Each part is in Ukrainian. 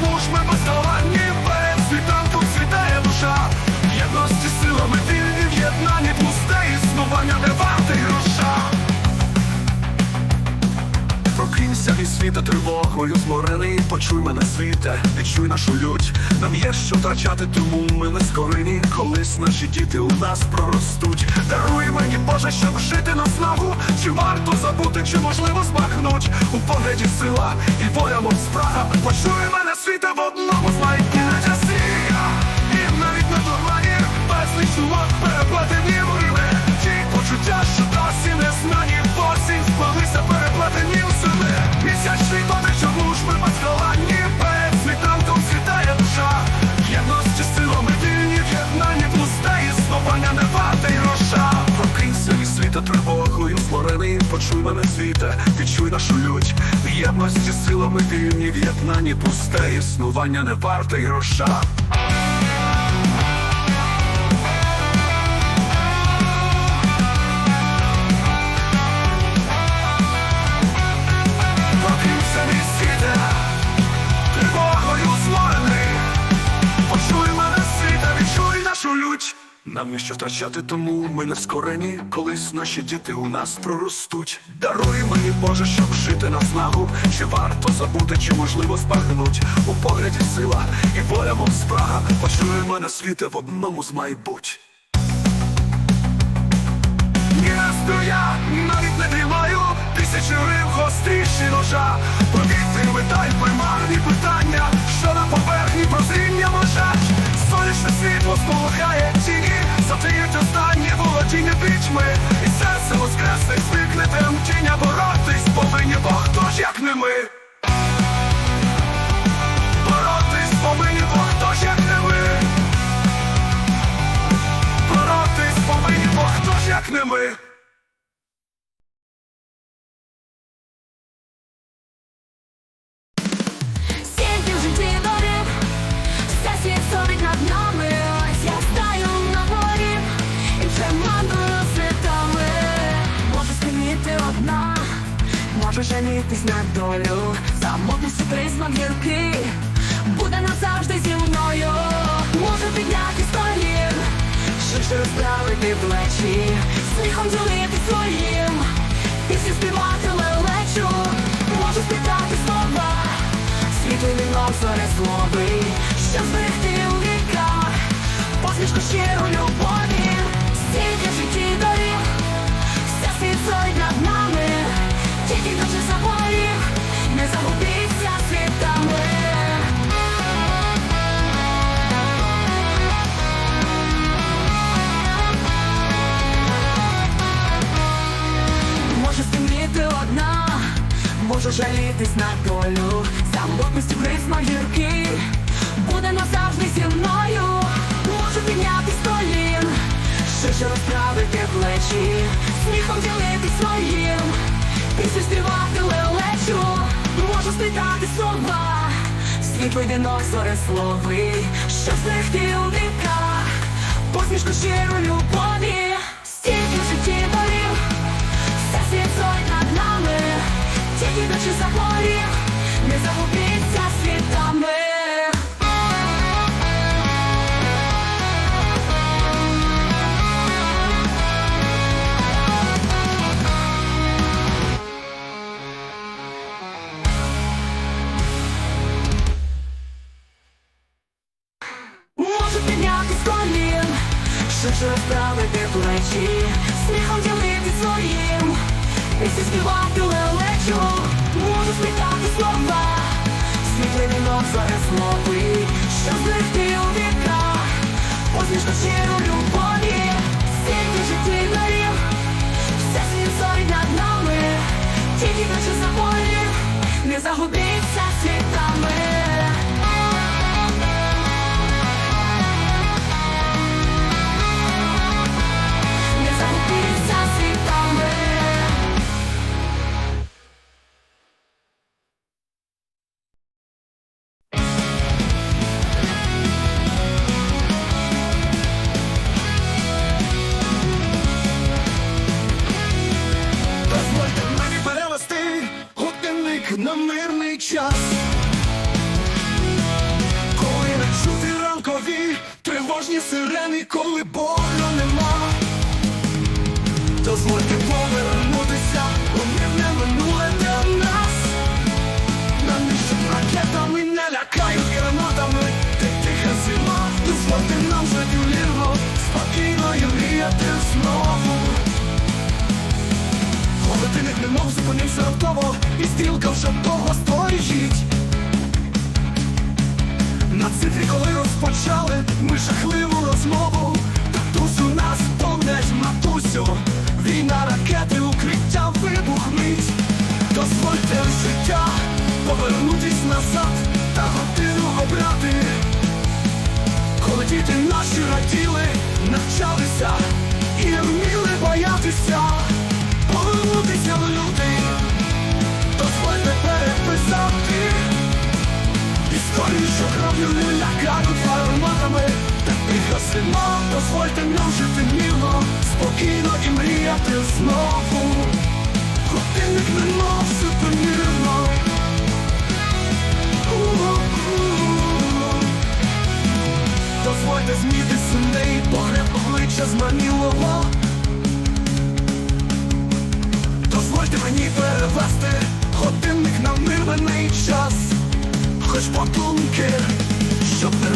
Служби без світа тривогою зморений, почуй мене світе, відчуй нашу лють. Нам є що втрачати, тому ми не скорені. Колись наші діти у нас проростуть. Даруй мені, Боже, щоб жити на знову. Чи варто забути, чи можливо збагнуть у погляді сила і воля мов спрага. Почуй мене світе в одному з майбутнє сія. І навіть на дорогі безліч думок переплетені в рими. Ті почуття, що досі не знані, осінь спалися переплетені в сили. Зморений, світа, ти чуй нашу лють. Єдності силами вільні, В'єднані пусте. Існування не варте й Нам є що втрачати, тому ми не скорені. Колись наші діти у нас проростуть. Даруй мені, Боже, щоб жити на знагу. Чи варто забути, чи можливо збагнуть у погляді сила і воля, мов спрага. Почуй мене світе в одному з майбуть. Місто я гостріші ножа Повітря металь, примарні питання Що на поверхні прозріння можать Сонячне світло сполохає тіні Останні володіння пічми І серце воскресне звикне тремтіння Боротись повинні, бо хто ж як не ми? Боротись повинні, бо хто ж як не ми? Боротись повинні, бо хто ж як не ми Світлий вінок зорисловий, що зберегти у віках, посмішку щиру любові, стільки житті доріг, вся світ зорить над нами, тільки дуже заборіг, не загубіться світами. Можу стемніти одна, можу жалітись на долю, самотністю гризма гіркий, буде назавжди зі мною, можу підняти з колін, ширше розправити плечі, сміхом ділити своїм, пісню співати лелечу, можу сплітати слова, світлий вінок зорисловий, що зберегти у віках, посмішку щиру любові, стільки житті доріг. Все світ над нами, тільки ночі заборів, не загубіться світами. Можу підняти з колін, ширше розправити плечі, сміхом ділити своїм, пісні співати лелечу, можу сплітати слова, світлий вінок зорисловий, що зберегти у віках, посмішка щиру любові, стільки житті доріг, все світ зорить над нами, тільки наче заборів, не загубіться світами. повернутися у минуле для нас. Нам між ракетами не лякають гранатами, ти тиха зима, дозволити нам жити в лірво, спокійно мріяти знову. Холодильник немов зупинився раптово, і стрілка вже довго сторіжить. На цифрі, коли розпочали, ми жахливу розмову, татусю нас помнять матусю війна, ракети, укриття, вибухміть. Дозвольте життя повернутись назад та годину обрати. Коли діти наші раділи, навчалися і вміли боятися, повернутися в люди, дозвольте переписати. Історії, що кров'ю не лякають гарматами Та дозвольте нам жити мирно Спокійно і мріяти знову. Годинник не носить помірно Дозвольте зміти синей, погреб обличчя зманілого Дозвольте мені перевести годинник на мирний час. Хоч потунки, щоб не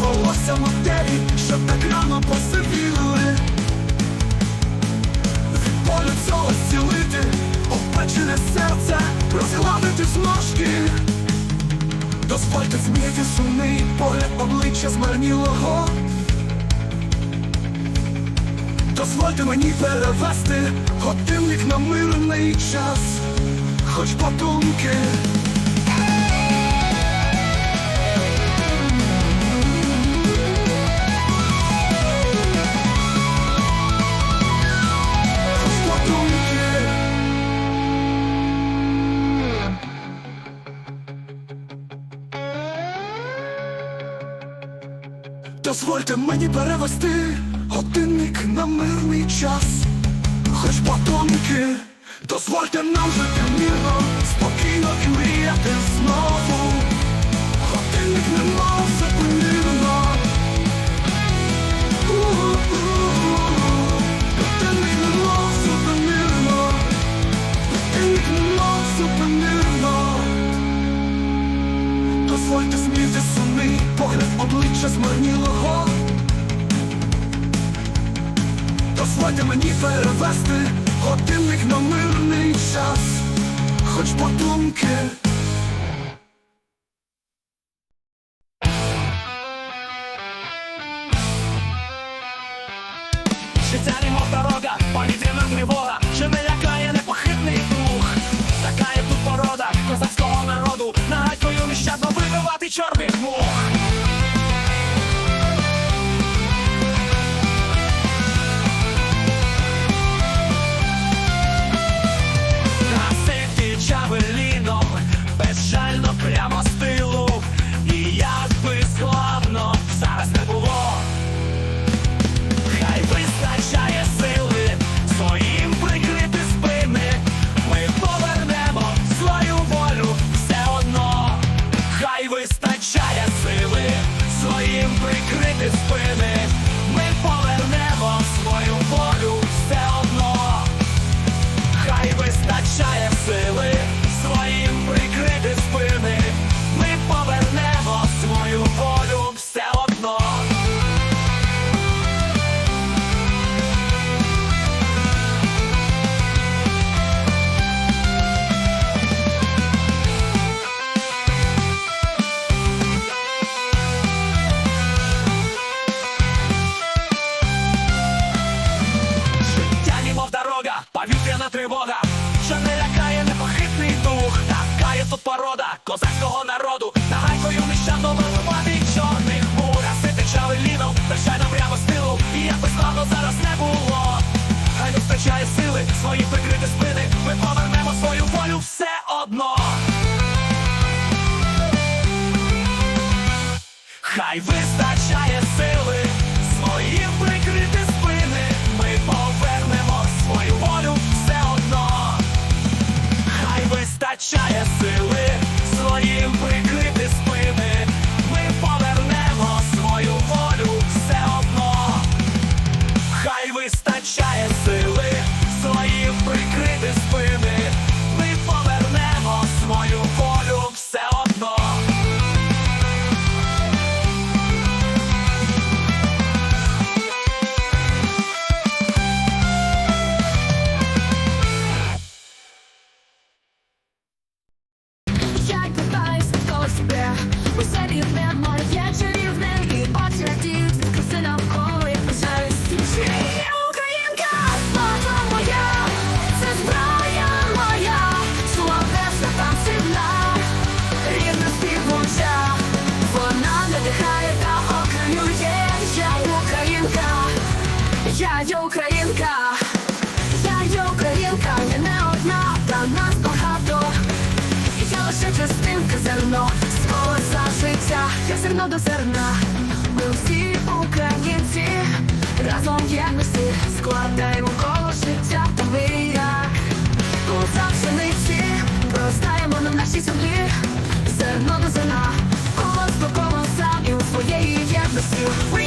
волосся матері, щоб так рано посивіли Від болю цього зцілити, опечене серце, розгладити зможки Дозвольте змінити сумний погляд обличчя змарнілого. Дозвольте мені перевести годинник на мирний час, хоч Подумки. Дозвольте мені перевести годинник на мирний час, хоч батонки, дозвольте нам жити мирно, спокійно і мріяти знову. Годинник не вибивати чорних мух. Прикрити як зараз не було. Хай не вистачає сили, свої прикрити спини, ми повернемо свою волю все одно. Хай вистачає сили своїм прикрити спини. Ми повернемо свою волю все одно. Хай вистачає сили своїм прикрити зерно до зерна. Ми всі українці, разом є ми всі, складаємо коло життя та ви як. Коза пшениці, простаємо на нашій землі, зерно до зерна, колос по колосам і у своєї єдності.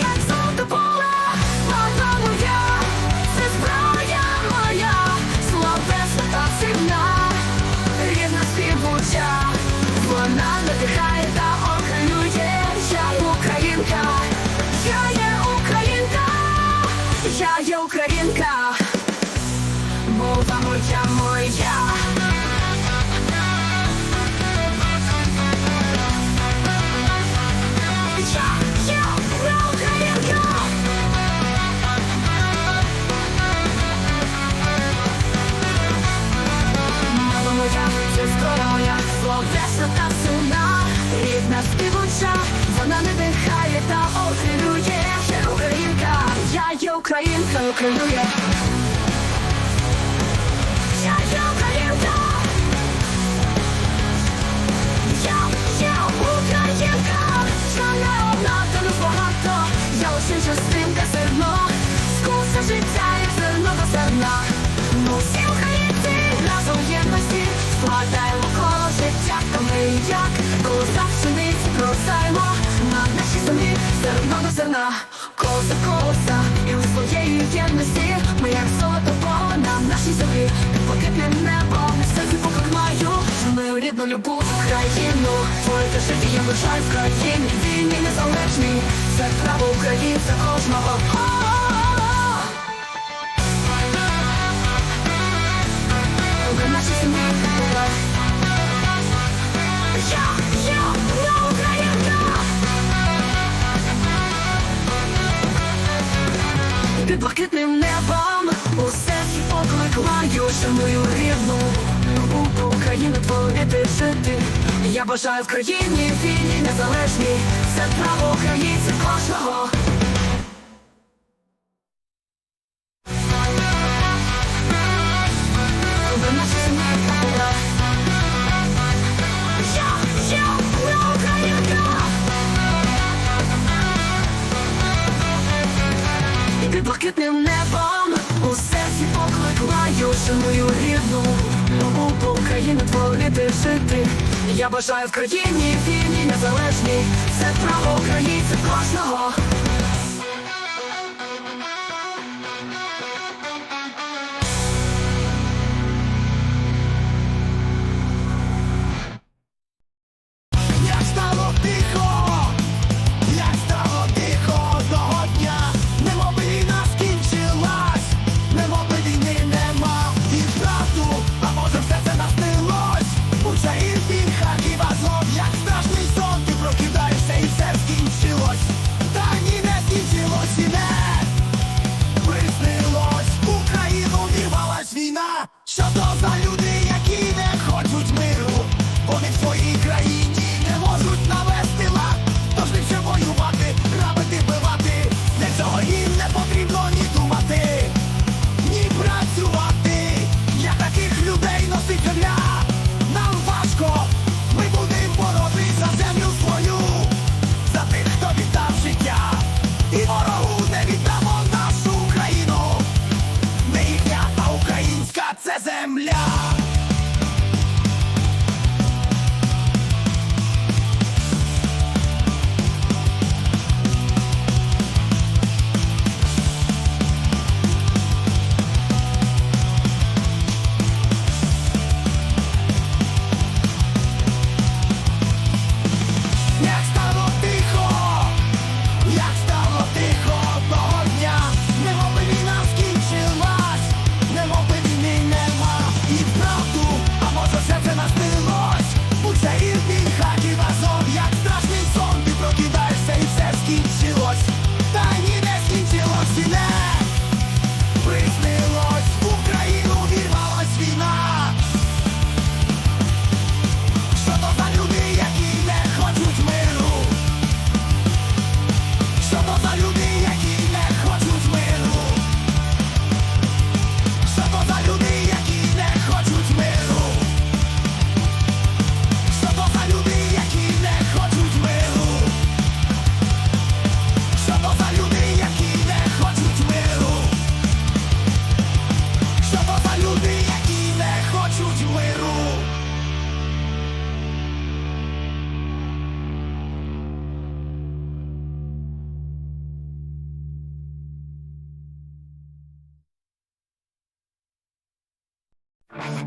Українка, окрилює. Я українка. Я є українка. Я не одна, та не багато. Я лише частинка зерно, скуса життя, як зерно до зерна. Ну всі українці разом єдності складаємо коло життя, та ми як колоса пшениці бросаємо на нашій землі зерно до зерна, колоса колоса і у своєї єдності ми як золото поле на нашій землі, Покипне небо, не серці поклик маю, мою рідну любов Україну, творити я бажаю в країні, вільні незалежні, це право українця кожного. Під блакитним небом Усе серці поклик маю, шаную рідну любу Україну творити жити. Я бажаю в країні вільній, незалежній, це право українців кожного. Я бажаю в країні вільній, незалежній, це право українців кожного.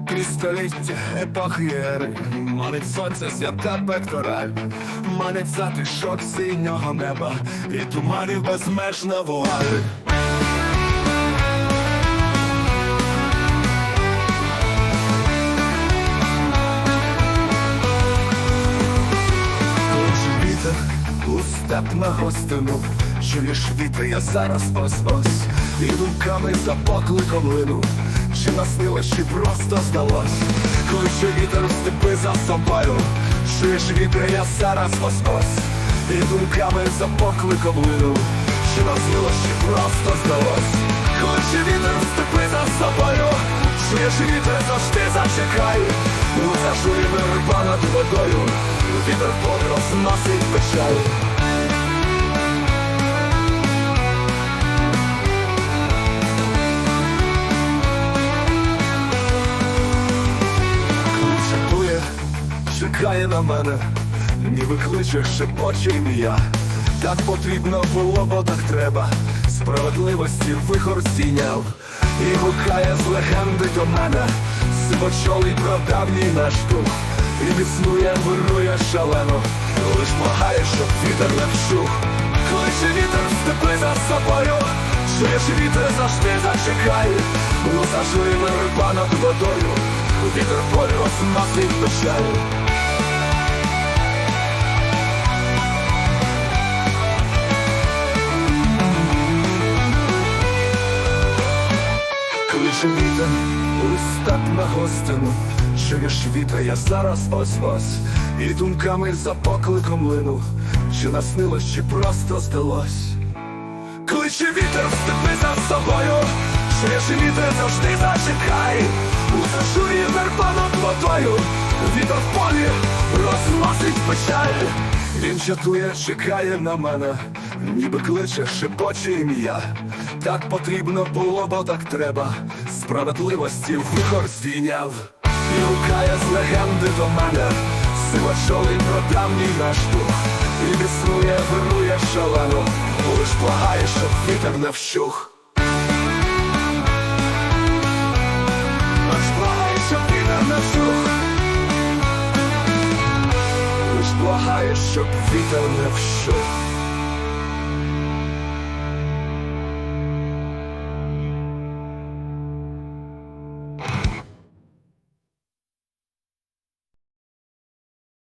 Крізь століття епохи ери. Манить сонце свята пектораль Манить затишок синього неба І туманів безмежна вуаль. Степ на гостину. Чуєш вітер, я зараз ось-ось. І думками за покликом лину Чи наснилось, чи просто здалось. Коли вітер степи за собою. Чуєш вітер, я зараз ось-ось І думками за покликом лину. Чи наснилось, чи просто здалось. Коли вітер степи за собою. Чуєш вітер, завжди зачекай Ну зажуємо риба над водою. Вітер поле розносить печаль чекає на мене, ніби кличе шепоче ім'я. Так потрібно було, бо так треба. Справедливості вихор стійняв і гукає з легенди до мене. Сивочолий прадавній наш дух І існує, вирує шалено, лиш благає, щоб вітер не вщух. Кличе вітер степи за собою, чуєш вітер завжди зачекає, ну зажуємо риба над водою. Вітер полі розносить печаль Вітер у степ на гостину Чуєш вітер, я зараз ось-ось І думками за покликом лину Чи наснилось, чи просто здалось. Кличе вітер в степи за собою. Чуєш вітер завжди зачекай. У зашурі верба над водою Вітер в полі розносить печаль. Він чатує, чекає на мене. Ніби кличе, шепоче ім'я. Так потрібно було, бо так треба Справедливості вихор здійняв І гукає з легенди до мене. Сивачолий прадавній наш дух. І існує, вирує шалено Лиш благає, щоб вітер не вщух. Благає, щоб вітер не вщух